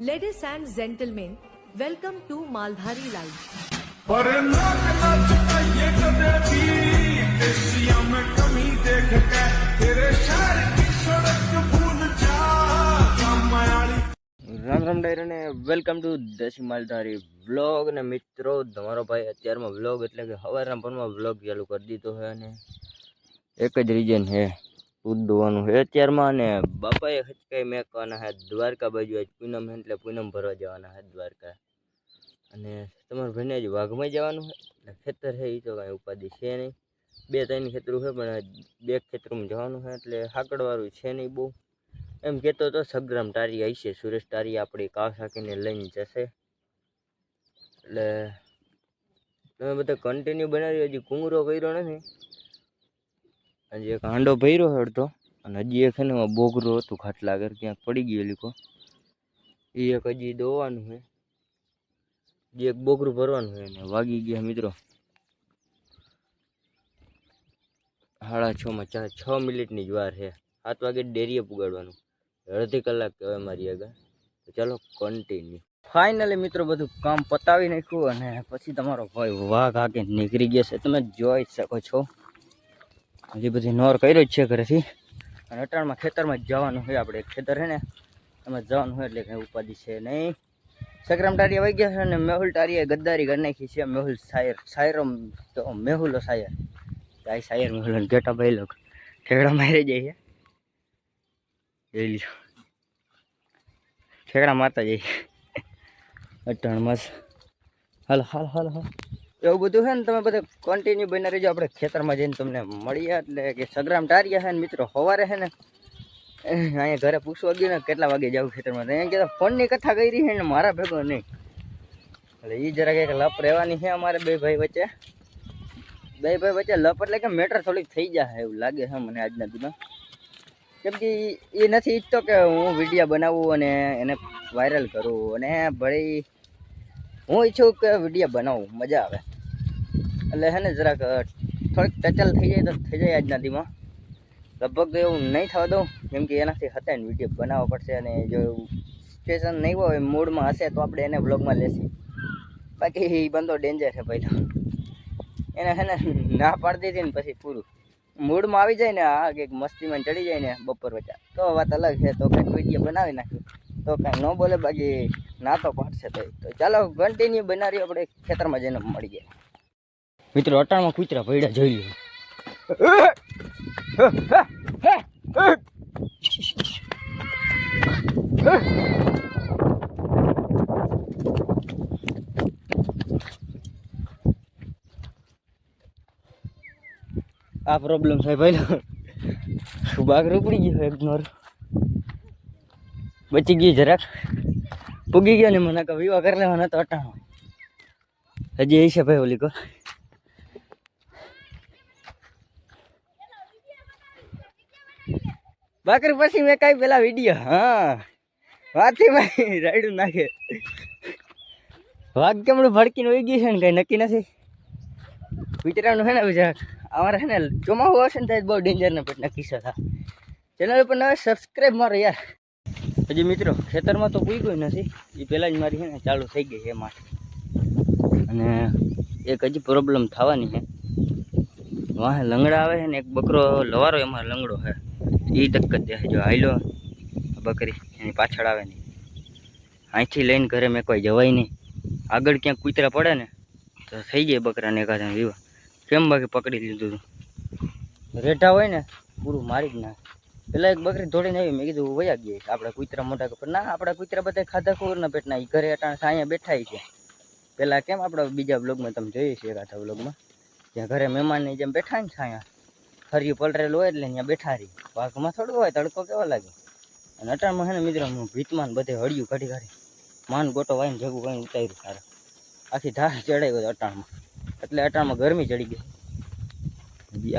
Ladies and gentlemen, welcome to Malhari Live. Ram Ram ડાયર અને welcome to દેશી માલધારી vlog અને મિત્રો તમારો ભાઈ અત્યારમાં વ્લોગ એટલે કે હવારના પરમાં વ્લોગ ચાલુ કરી દીધો છે અને એક જ રીઝન છે દૂધ દોવાનું છે અત્યારમાં અને બાપાએ હચકાઈ મેકવાના હે દ્વારકા બાજુ આજ પૂનમ હે એટલે પૂનમ ભરવા જવાના હે દ્વારકા. અને તમારા ભાઈને જ વાઘમાં જવાનું છે? એટલે ખેતર છે એ તો કાંઈ ઉપાધિ છે નહીં. બે ત્રણ ખેતરું છે, પણ બે ખેતરમાં જવાનું છે એટલે હાકડવાળું છે નહીં બહુ. એમ કહેતો તો સગ્રામ ટારી હશે સુરેશ ટારી આપણી કાસ સાકીને લઈને જશે. એટલે તમે બધા કન્ટિન્યુ બનાવી, હજી કુંગરો કર્યો નથી. હજી એક હાંડો ભર્યો છે અડધો. અને હજી એક છે ને એમાં બોગરો હતું, ખાટલા આગળ ક્યાંક પડી ગયો લીકો એ એક હજી દોવાનું છે. જે એક બોગરું ભરવાનું છે અને વાગી ગયા મિત્રો. સાડા છમાં ચાર, છ મિનિટની જ વાર છે. સાત વાગે ડેરીએ પુગાડવાનું. અડધી કલાક કહેવાય મારી આગળ. તો ચાલો કન્ટિન્યુ ફાઇનલી મિત્રો, બધું કામ પતાવી નાખ્યું અને પછી તમારો ભાઈ વાઘ આગે નીકળી ગયો છે. તમે જોઈ શકો છો. હજી બધી નોર કર્યો જ છે ઘરેથી. અને અટાણમાં ખેતરમાં જ જવાનું હોય આપણે. ખેતર છે ને, એમાં જવાનું હોય એટલે કંઈ ઉપાધિ છે નહીં. સકરામ ટારીએ વહી ગયા છે અને મેહુલ ટારીએ ગદ્દારી કરી નાખી છે. મેહુલ શાયર શાયરો તો મેહુલો શાયર ગાય શાયર મેહુલ ગેટા ભાઈ લોકો ઠેકડા મારી જાય છે. ઠેકડા મારતા જઈ અટાણ હાલ હાલ હાલ હાલ. એવું બધું છે ને તમે બધા કન્ટિન્યુ બની રહેજો. આપણે ખેતરમાં જઈને તમને મળીએ. એટલે કે સગ્રામ ટારિયા છે ને મિત્રો, સવારે છે ને અહીંયા ઘરે પૂછવા ગયું ને કેટલા વાગે જાવ ખેતરમાં. તો અહીંયા કહેતા, ફોનની કથા કરી છે ને, મારા ભેગો નહીં. એટલે એ જરાક એક લપ રહેવાની છે અમારે બે ભાઈ વચ્ચે. બે ભાઈ વચ્ચે લપ એટલે કે મેટર થોડીક થઈ જાય એવું લાગે છે મને આજના દિનમાં કેમ કે એ નથી ઈચ્છતો કે હું વીડિયો બનાવું અને એને વાયરલ કરું. અને ભળી હું ઈચ્છું કે વીડિયો બનાવું, મજા આવે. એટલે હે ને જરાક થોડીક ટચલ થઈ જાય તો થઈ જાય આજના દીમાં લગભગ એવું નહીં થવા દઉં, કેમ કે એનાથી હતા ને વીડિયો બનાવવો પડશે અને જો સિચ્યુએશન નહીં હોય, મૂડમાં હશે તો આપણે એને બ્લોગમાં લેશી. બાકી એ બંદો ડેન્જર છે પહેલાં એને હે ને ના પાડી દીધી ને પછી પૂરું. મૂડમાં આવી જાય ને આ કંઈક મસ્તીમાં ચડી જાય ને બપોર વચ્ચે. તો વાત અલગ છે, તો કંઈક વીડિયો બનાવી નાખ્યું તો કાંઈ ન બોલે, બાકી ના તો પાડશે તો તો ચાલો કન્ટિન્યુ બનાવી આપણે ખેતરમાં જઈને મળી જાય મિત્રો, અટાણમાં કૂતરા ભૈડા જોઈ લે. આ પ્રોબ્લેમ છે ભાઈ બાગ રોકડી ગયો એક બચી ગઈ જરાક. પૂગી ગયો ને મને કે વિવાહ કરી લેવાનો તો અટાણો. હજી એ છે ભાઈ ઓલી કો. બાકર પછી મેં કાંઈ પેલા વીડિયો હા. વાથી ભાઈ રાયડું નાખે. વાઘ કેમડું ભડકીને ઉઈ ગયું છે ને, કઈ નક્કી નથી. વિચારવાનું છે ને બીજા અમારે છે ને ચોમાસું આવશે ને ત્યારે બહુ ડેન્જરના પણ નક્કી છે. ચેનલ પર નવે સબસ્ક્રાઈબ મારો યાર. હજી મિત્રો, ખેતરમાં તો કોઈ કોઈ નથી. એ પહેલાં જ મારી છે ને ચાલુ થઈ ગઈ છે માટે. અને એક હજી પ્રોબ્લેમ થવાની છે. વાહે લંગડા આવે છે ને, એક બકરો લવારો એમાં લંગડો છે. એ દક્કત દે જો હાઈલો બકરી એની પાછળ આવે નહીં અહીંથી લઈને ઘરે મેં કોઈ જવાય નહીં. આગળ ક્યાંક કૂતરા પડે ને, તો થઈ જાય બકરાને એકાદ વિવાહ. કેમ બાકી પકડી લીધું હતું રેઢા હોય ને, પૂરું મારી જ નાખે. પેલા એક બકરી દોડીને આવી, મેં કીધું વયા ગઈ આપણે કુતરા મોટા કપડ ના, આપણા કુતરા બધા ખાધા ખોરના પેટના. ઈ ઘરે અટાણે અહીંયા બેઠા છે. પેલા કેમ આપણે બીજા બ્લોગમાં તમે જોઈએ છીએ એકાદા બ્લોગમાં ત્યાં ઘરે મહેમાનની જેમ બેઠા ને છાયા ફરી પલરેલું હોય એટલે અહીંયા બેઠા રહી. વાઘમાં થોડું હોય, તડકો કેવો લાગે? અને અટાણમાં છે ને મિત્રો, હું ભીતમાં બધે હળિયું કાઢી કાઢી, માન ગોટો વાઈને ભેગું કરીને ઉતાર્યું સારું. આખી ધાર ગયો અટાણમાં. એટલે અટાણમાં ગરમી ચડી ગઈ.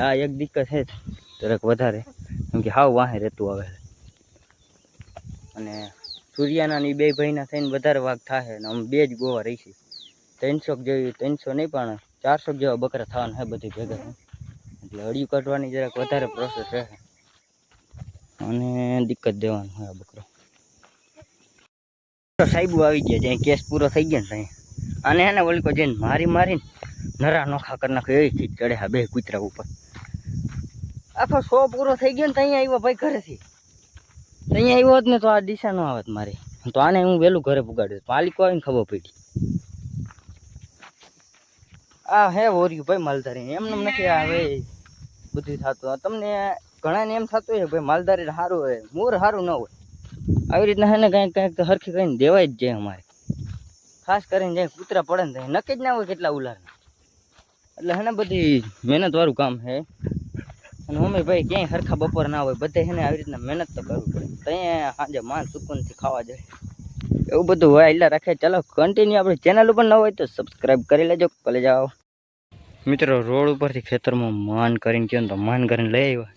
આ એક દિક્કત છે, જરાક વધારે. કેમ હાવ વાહે રહેતું આવે અને સૂર્યાના ની બે ભાઈના થઈને વધારે વાઘ થાય ને અમે બે જ ગોવા રહીશું ત્રણસો જેવી, ત્રણસો નહીં પણ ચારસો જેવા બકરા થવાના છે બધી ભેગા એટલે હળિયું કાઢવાની જરાક વધારે પ્રોસેસ રહે. અને દિક્કત દેવાનું હોય આ બકરો. સાહેબુ આવી ગયા જ્યાં કેસ પૂરો થઈ ગયો ને ત્યાં. અને એને ઓલી કો જઈને મારી મારીને નરા નોખા કરી નાખ્યો એવી ચીજ ચડે હા બે કૂતરા ઉપર. આખો શો પૂરો થઈ ગયો ને ત્યાં આવ્યો ભાઈ ઘરેથી. ત્યાં આવ્યો હોત ને તો આ દિશા ન આવત મારી. તો આને હું વહેલું ઘરે પુગાડ્યું માલિકો આવીને ખબર પડી. આ હે વોર્યું ભાઈ માલધારી. એમને એમ નથી આવે બધું થતું. તમને ઘણાને એમ થતું હોય ભાઈ માલધારી સારું હોય, મોર સારું ન હોય. આવી રીતના હે ને કંઈક કંઈક હરખી કરીને દેવાય જ જાય અમારે. ખાસ કરીને જાય કૂતરા પડે ને નક્કી જ ના હોય કેટલા ઉલારના. એટલે હે ને બધી મહેનતવાળું કામ છે અને મમ્મી ભાઈ ક્યાંય હરખા બપોર ના હોય, બધે છે ને આવી રીતના મહેનત તો કરવું પડે. ત્યાં સાંજે માન સુકૂનથી ખાવા જાય. એવું બધું હોય, એટલે રાખે. ચાલો કન્ટિન્યુ આપણી ચેનલ ઉપર ન હોય તો સબસ્ક્રાઈબ કરી લેજો, ભલે જાઓ. મિત્રો, રોડ ઉપરથી ખેતરમાં માન કરીને ગયો તો માન કરીને લઈ આવ્યા.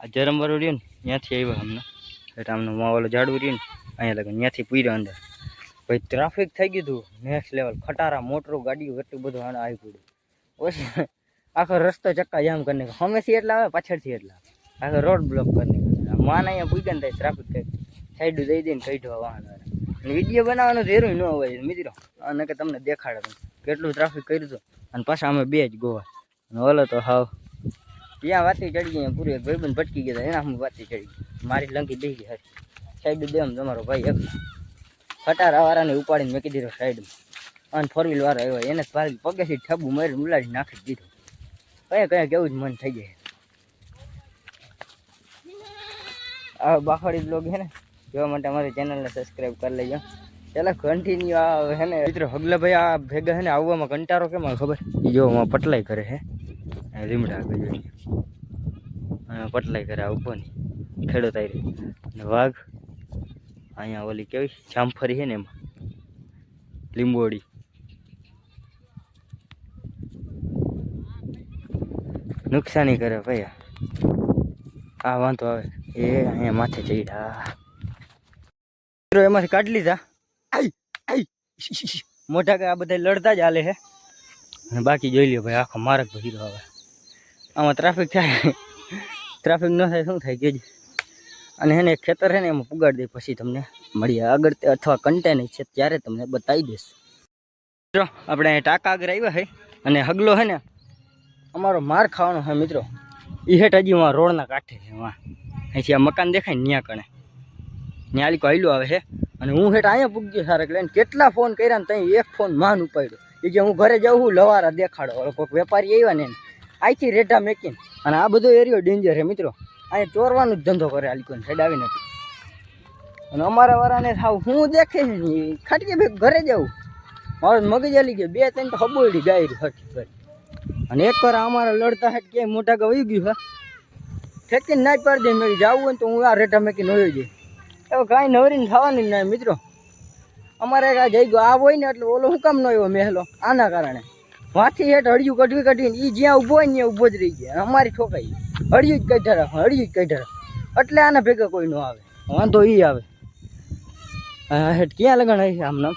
આ જરમવાળું રહ્યું ને, ત્યાંથી આવ્યા અમને. એટલે આમનું માવાલું ઝાડવું રહ્યું ને, અહીંયા લગન, ત્યાંથી પૂર્યો અંદર. ભાઈ ટ્રાફિક થઈ ગયું હતું નેક્સ્ટ લેવલ ખટારા, મોટરો, ગાડીઓ, એટલું બધું આવી પડ્યું. પછી આખો રસ્તો ચક્કા જામ કરીને હમેથી એટલા આવે, પાછળથી એટલા આખો રોડ બ્લોક કરીને માન અહીંયા પૂગ્યા ને ટ્રાફિક થઈ સાઈડ દઈ દઈને કાઢવા વાહન અને વીડિયો બનાવવાનું એરું ન હોય, મિત્રો. અને કે તમને દેખાડે કેટલું ટ્રાફિક કર્યું હતું. અને પાછા અમે બે જ ગોવા. અને ઓલો તો હાવ. ત્યાં વાતી ચડી ગઈ પૂરી એક ભાઈબંધ ભટકી ગયા એના હું વાતી ચડી ગઈ. મારી લંકી બેસી ગઈ હતી સાઈડ દેમ તમારો ભાઈ એક ફટારા વાળાને ઉપાડીને મેં કીધી સાઈડમાં. અને ફોર વ્હીલ વાળો આવ્યો. એને ભાઈ પગેથી ઠબુ મારી ઉલાડી નાખી દીધું. કયા કયા કેવું જ મન થઈ જાય. આ બાફાડી બ્લોગ છે ને, જોવા માટે અમારી ચેનલને સબસ્ક્રાઈબ કરી લેજો. ચાલો કન્ટિન્યુ આ હે ને. મિત્રો હગલાભાઈ આ ભેગા હે ને, આવવામાં કંટારો કેમ ખબર? જો આમાં પટલાઈ કરે હે લીમડા અને પટલાઈ કરે આ ઉપરની. ખેડૂત આવી અને વાઘ, અહીંયા ઓલી કેવી જામફળી છે ને એમાં. લીંબોડી નુકસાની કરે ભાઈ. આ. વાંધો આવે. એ અહીંયા માથે ચડ્યા. મિત્રો એમાંથી કાઢી લીધા. આઈ આઈ મોટા કે આ બધા લડતા જ હાલે છે અને બાકી જોઈ લ્યો ભાઈ આખો માર્ગ ભરીલો આવે આમાં ટ્રાફિક થાય. ટ્રાફિક ન થાય શું થાય કેજ અને એને ખેતર છે ને એમાં પુગાડી દે પછી તમને મળીએ. આગળ અથવા કન્ટેન છે ત્યારે તમને બતાવી દઈશ. મિત્રો આપણે અહીંયા ટાંકા આગળ આવ્યા છે અને હગલો છે ને અમારો માર ખાવાનો છે મિત્રો. એ હેઠ હજી વાં રોડના કાંઠે છે વાં અહીંથી આ મકાન દેખાય ને ત્યાં કણે. ત્યાં લીકો હાલ્યો આવે છે અને હું હેઠ અહીંયા પૂગ્યો સારા એટલે કેટલા ફોન કર્યા ને ત્યાં એક ફોન માન ઉપાડ્યો. એ કે હું ઘરે જાઉં છું, લવારા દેખાડો. કોઈક વેપારી આવ્યા ને અહીંથી રેઢા મેકીને. અને આ બધો એરિયો ડેન્જર છે મિત્રો. અહીંયા ચોરવાનો જ ધંધો કરે આ લીકોને આવી નથી. અને અમારા વાળાને સાવ હું દેખે ખાટકે ભેગ ઘરે જાઉં. મારો મગજ આલી ગયો. બે ત્રણ તો હબોડી ગાય હરખી કરી અને એક વાર અમારા લડતા હાટ ક્યાંય મોટા ગા વહી ગયું, હા. ઠેકીને ના જ પાડી દે, મેં જાવું હોય તો હું આ રેટા મેકીને વહી જઈ હવે કાંઈ નવરીને થવાની ના મિત્રો. અમારે આ જઈ ગયો, આ હોય ને એટલે ઓલો હું કામ ન મેહલો? આના કારણે. વાંચી હેઠ હળિયું કઢવી કઢવીને એ જ્યાં ઊભો હોય ને ત્યાં ઊભો જ રહી ગયા. અમારી ઠોકાઈ હળિયું જ કાઢ્યા રાખો, હળિયું જ કાઢ્યા રાખો. એટલે આના ભેગા કોઈ ન આવે. વાંધો એ આવે. હેઠ ક્યાં લગણ હશે આમ નામ?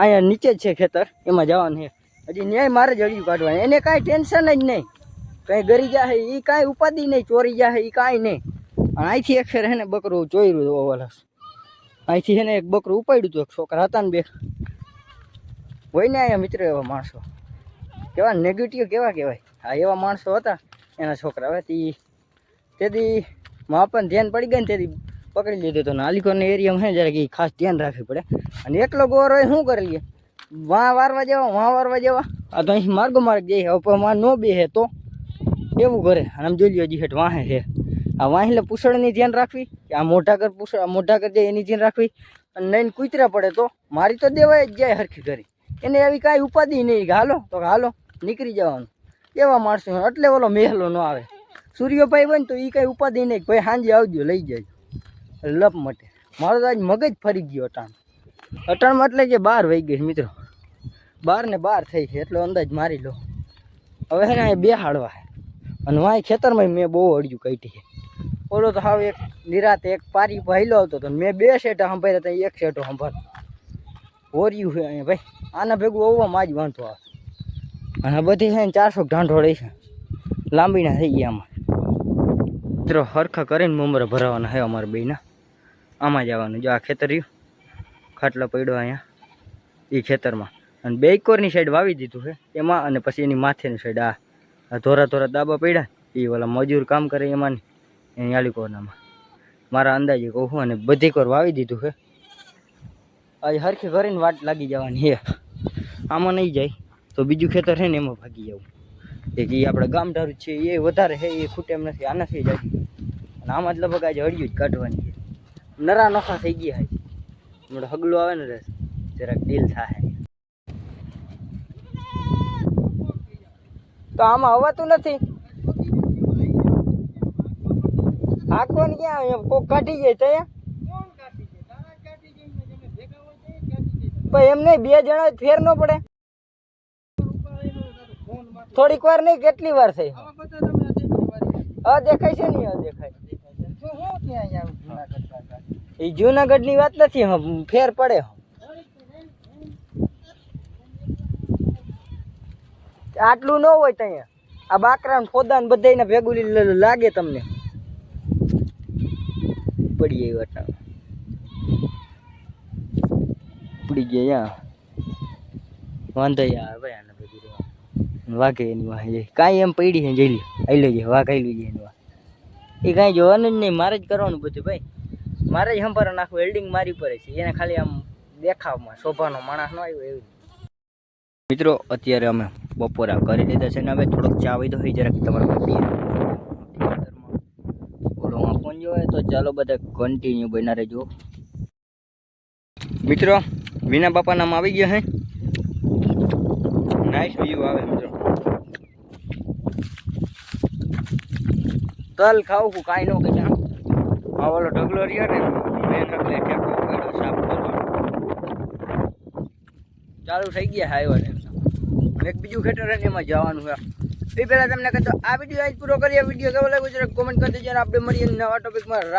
અહીંયા નીચે જ છે ખેતર, એમાં જવાનું છે. હજી ન્યાય મારે જ હળિયું કાઢવાનું. એને કાંઈ ટેન્શન જ નહીં. કંઈ ગરી જાય એ કાંઈ ઉપાધિ નહીં, ચોરી જાય એ કાંઈ નહીં. અને અહીંથી એક ફેર એને બકરું ચોર્યું હતું ઓવરસ અહીંથી છે ને એક બકરું ઉપાડ્યું હતું એક છોકરા હતા ને બે. હોય ને અહીંયા મિત્ર એવા માણસો. કેવા નેગેટિવ કેવા કહેવાય? આ એવા માણસો હતા, એના છોકરા. હવે તી, તેથી માપન ધ્યાન પડી ગયા ને તેથી પકડી લીધું હતું નાલિકોના એરિયામાં હે જરાક એ ખાસ ધ્યાન રાખવી પડે. અને એકલો ગોર હોય, શું કરી લઈએ વાં વારવા જેવા વાં વારવા જેવા. આ તો અહીં માર્ગો માર્ગ જઈએ હવે વાં ન બેહે તો એવું કરે અને આમ જોઈ લ્યો, હજી હેઠ વાહે છે. આ વાહિલે પૂછડની ધ્યાન રાખવી, કે આ મોઢા કર પૂછડ મોઢા કર જાય એની ધ્યાન રાખવી. અને નહીં કૂતરા પડે તો મારી તો દેવાય જ જાય હરખી કરી એને એવી કાંઈ ઉપાધિ નહીં હાલો, તો હાલો, નીકળી જવાનું. એવા માણસો એટલે ઓલો મહેલો ન આવે. સૂર્યભાઈ હોય ને તો એ કાંઈ ઉપાધિ નહીં ભાઈ સાંજે આવજો, લઈ જાય લપ મટે. મારો તો આજ મગજ ફરી ગયો અટાણ. અટાણમાં એટલે કે બાર વહી ગઈ મિત્રો. બાર ને બાર થઈ છે, એટલો અંદાજ મારી લો. હવે હે ને અહીંયા બે હાડવા અને વાંય ખેતરમાં મેં બહુ અડ્યું કાઢી છે. ઓલો તો હાવ એક નિરાતે એક પારી આવતો હતો તો મેં બે શેટા સંભાળ્યા હતા, એક શેટો સંભાળ ઓર્યું છે અહીંયા ભાઈ. આના ભેગું આવવામાં જ વાંધો આવે. અને બધી છે ને ચારસો ઢાંઢોળી છે લાંબીના થઈ ગયા આમાં. મિત્રો, હરખા કરીને મમરા ભરાવાના છે અમારે બેના આમાં જવાનું જો આ ખેતર રહ્યું. ખાટલો પડ્યો અહીંયા. એ ખેતરમાં. અને બે કોરની સાઈડ વાવી દીધું છે, એમાં અને પછી એની માથેની સાઈડ આ. ધોરા ધોરા દાબા પડ્યા એ ઓલા મજૂર કામ કરે એમાં એની આલી કોરનામાં. મારા અંદાજે કહું છું, અને બધી કોર વાવી દીધું છે. આજે હરખી કરીને વાટ લાગી જવાની છે. આમાં નહીં જાય, તો બીજું ખેતર છે ને એમાં ભાગી જવું. એક એ આપણે ગામ ધારું છે એ વધારે છે એ ખૂટે એમ નથી, આનાથી જાય અને આમાં જ લગભગ આજે હળિયું જ કાઢવાની છે. નરા નોખા થઈ ગયા છે. હમણાં હગલું આવે ને રે, જરાક ડીલ થાય. તો આમાં હવાતું નથી. આખો ને ક્યાં કોક કાઢી જાય તયા પણ એમ નહીં બે જણા ફેર ન પડે. થોડીક વાર નહીં કેટલી વાર થઈ દેખાય છે નહીં અદેખાય એ જુનાગઢની વાત નથી ફેર પડે. આટલું ન હોય ત્યાં આ બાકરા ફોદા ને બધા ભેગું લાગે તમને. પડી જાય વાટા પડી ગયા વાંધો યાર ભાઈ આને બધું વાઘે એની વાહ કાંઈ એમ પડી છે જઈ લે આઈ લેજે, વાઘ આવી લેજે એની વાહ. એ કાંઈ જોવાનું જ નહીં, મારે જ કરવાનું બધું ભાઈ. મારે જ હંભારા નાખવું વેલ્ડિંગ મારી પડે છે. એને ખાલી આમ દેખાવમાં, શોભાનો માણસ ન આવ્યો એવું મિત્રો, અત્યારે અમે બપોરા કરી લીધા છે ને હવે થોડોક ચા વૈધો હોય જરાક તમારા પીએ ઓલોમાં ફોન જોવે તો ચાલો બધા કન્ટિન્યુ બના રહેજો. મિત્રો, વિના બાપા નામ આવી ગયા હે? નાઈસ વ્યૂ આવે મિત્રો. તલ ખાવું છું, કાંઈ ન કે આ ઓલો ઢગલો રહ્યો ને, મેં ઢગલે ટેકો કર્યો, સાફ કરવાનો ચાલુ થઈ ગયા હાઈવે ને. અને એક બીજું ખેતર અને એમાં જવાનું છે. એ પહેલાં તમને કહેતો આ વીડિયો આજ પૂરો કરીએ. વીડિયો કેવો લાગ્યો, જરા કોમેન્ટ કરી દેજો આપણે મળીએ નવા ટોપિકમાં રામ